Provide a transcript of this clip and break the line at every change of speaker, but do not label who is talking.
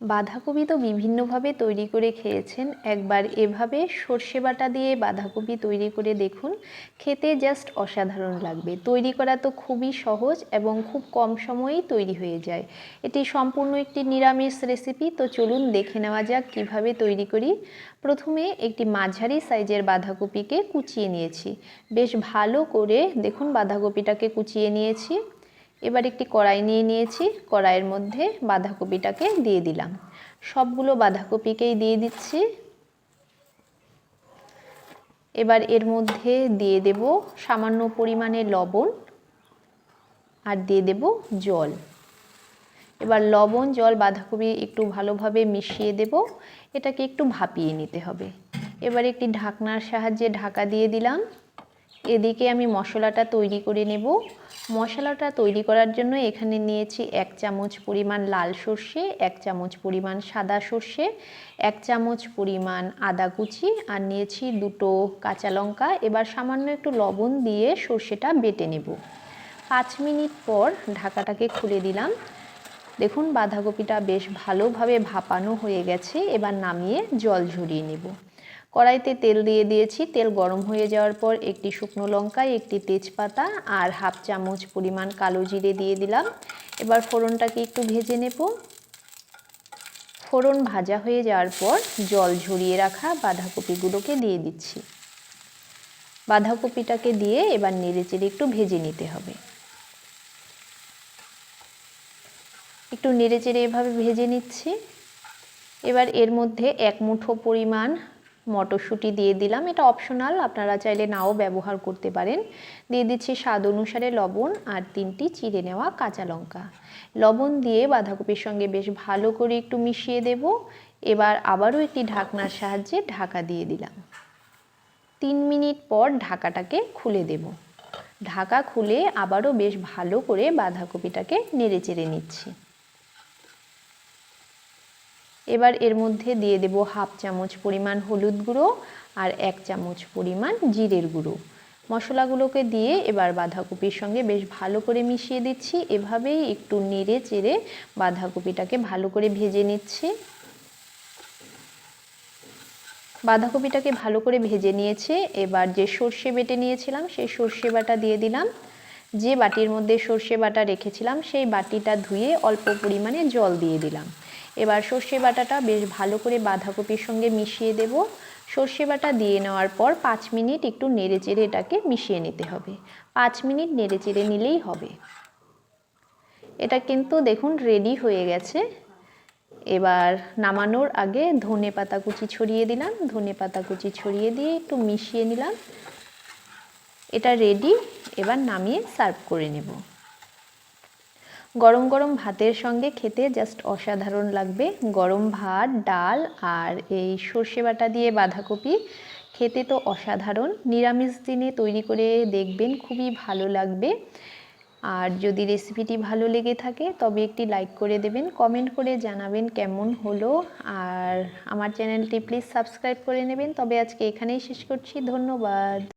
বাঁধাকপি তো বিভিন্নভাবে তৈরি করে খেয়েছেন। একবার এভাবে সর্ষে বাটা দিয়ে বাঁধাকপি তৈরি করে দেখুন, খেতে জাস্ট অসাধারণ লাগবে। তৈরি করা তো খুবই সহজ এবং খুব কম সময়েই তৈরি হয়ে যায়। এটি সম্পূর্ণ একটি নিরামিষ রেসিপি তো চলুন দেখে নেওয়া যাক কীভাবে তৈরি করি। প্রথমে একটি মাঝারি সাইজের বাঁধাকপিকে কুচিয়ে নিয়েছি। বেশ ভালো করে দেখুন বাঁধাকপিটাকে কুচিয়ে নিয়েছি। এবার একটি কড়াই নিয়ে নিয়েছি। কড়াইয়ের মধ্যে বাঁধাকপিটাকে দিয়ে দিলাম। সবগুলো বাঁধাকপিকেই দিয়ে দিচ্ছি। এবার এর মধ্যে দিয়ে দেব সামান্য পরিমাণে লবণ আর দিয়ে দেব জল। এবার লবণ, জল, বাঁধাকপি একটু ভালোভাবে মিশিয়ে দেব। এটাকে একটু ভাপিয়ে নিতে হবে। এবার একটি ঢাকনার সাহায্যে ঢাকা দিয়ে দিলাম। এদিকে আমি মশলাটা তৈরি করে নেব। মশলাটা তৈরি করার জন্য এখানে নিয়েছি এক চামচ পরিমাণ লাল সর্ষে, এক চামচ পরিমাণ সাদা সর্ষে, এক চামচ পরিমাণ আদা কুচি আর নিয়েছি দুটো কাঁচা লঙ্কা। এবার সামান্য একটু লবণ দিয়ে সর্ষেটা বেটে নেব। পাঁচ মিনিট পর ঢাকাটাকে খুলে দিলাম। দেখুন বাঁধাকপিটা বেশ ভালোভাবে ভাপানো হয়ে গেছে। এবার নামিয়ে জল ঝরিয়ে নেব। কড়াইতে তেল দিয়ে দিয়েছি। তেল গরম হয়ে যাওয়ার পর একটি শুকনো লঙ্কা একটি তেজপাতা আর হাফ চামচ পরিমাণ কালো জিরে দিয়ে দিলাম। এবার ফোড়নটাকে একটু ভেজে নেব। ফোড়ন ভাজা হয়ে যাওয়ার পর জল ঝরিয়ে রাখা বাঁধাকপিগুলোকে দিয়ে দিচ্ছি। বাঁধাকপিটাকে দিয়ে এবার নেড়েচেড়ে একটু ভেজে নিতে হবে। একটু নেড়েচেড়ে এভাবে ভেজে নিচ্ছি। এবার এর মধ্যে এক মুঠো পরিমাণ মটরশুঁটি দিয়ে দিলাম। এটা অপশনাল আপনারা চাইলে নাও ব্যবহার করতে পারেন। দিয়ে দিচ্ছি স্বাদ অনুসারে লবণ আর তিনটি চিড়ে নেওয়া কাঁচা লঙ্কা। লবণ দিয়ে বাঁধাকপির সঙ্গে বেশ ভালো করে একটু মিশিয়ে দেব। এবার আবারও একটি ঢাকনার সাহায্যে ঢাকা দিয়ে দিলাম। তিন মিনিট পর ঢাকাটাকে খুলে দেব। ঢাকা খুলে আবারও বেশ ভালো করে বাঁধাকপিটাকে নেড়ে চেড়ে নিচ্ছি। এবার এর মধ্যে দিয়ে দেব হাফ চামচ পরিমাণ হলুদ গুঁড়ো আর এক চামচ পরিমাণ জিরের গুঁড়ো। মশলাগুলোকে দিয়ে এবার বাঁধাকপির সঙ্গে বেশ ভালো করে মিশিয়ে দিচ্ছি। এভাবেই একটু নেড়ে চেড়ে বাঁধাকপিটাকে ভালো করে ভেজে নিচ্ছি। বাঁধাকপিটাকে ভালো করে ভেজে নিয়েছে। এবার যে সর্ষে বেটে নিয়েছিলাম, সেই সর্ষে বাটা দিয়ে দিলাম। যে বাটির মধ্যে সর্ষে বাটা রেখেছিলাম, সেই বাটিটা ধুয়ে অল্প পরিমাণে জল দিয়ে দিলাম। এবার সর্ষে বাটাটা বেশ ভালো করে বাঁধাকপির সঙ্গে মিশিয়ে দেব। সর্ষে বাটা দিয়ে নেওয়ার পর পাঁচ মিনিট একটু নেড়ে চেড়ে এটাকে মিশিয়ে নিতে হবে। পাঁচ মিনিট নেড়ে চেড়ে নিলেই হবে। এটা কিন্তু দেখুন রেডি হয়ে গেছে। এবার নামানোর আগে ধনে পাতা কুচি ছড়িয়ে দিলাম। ধনে পাতা কুচি ছড়িয়ে দিয়ে একটু মিশিয়ে নিলাম। এটা রেডি এবার নামিয়ে সার্ভ করে নেব। গরম গরম ভাতের সঙ্গে খেতে জাস্ট অসাধারণ লাগবে। গরম ভাত, ডাল আর এই সর্ষে বাটা দিয়ে বাঁধাকপি খেতে তো অসাধারণ। নিরামিষ দিনে তৈরি করে দেখবেন খুবই ভালো লাগবে। আর যদি রেসিপিটি ভালো লেগে থাকে, তবে একটি লাইক করে দেবেন কমেন্ট করে জানাবেন কেমন হলো। আর আমার চ্যানেলটি প্লিজ সাবস্ক্রাইব করে নেবেন। তবে আজকে এখানেই শেষ করছি। ধন্যবাদ।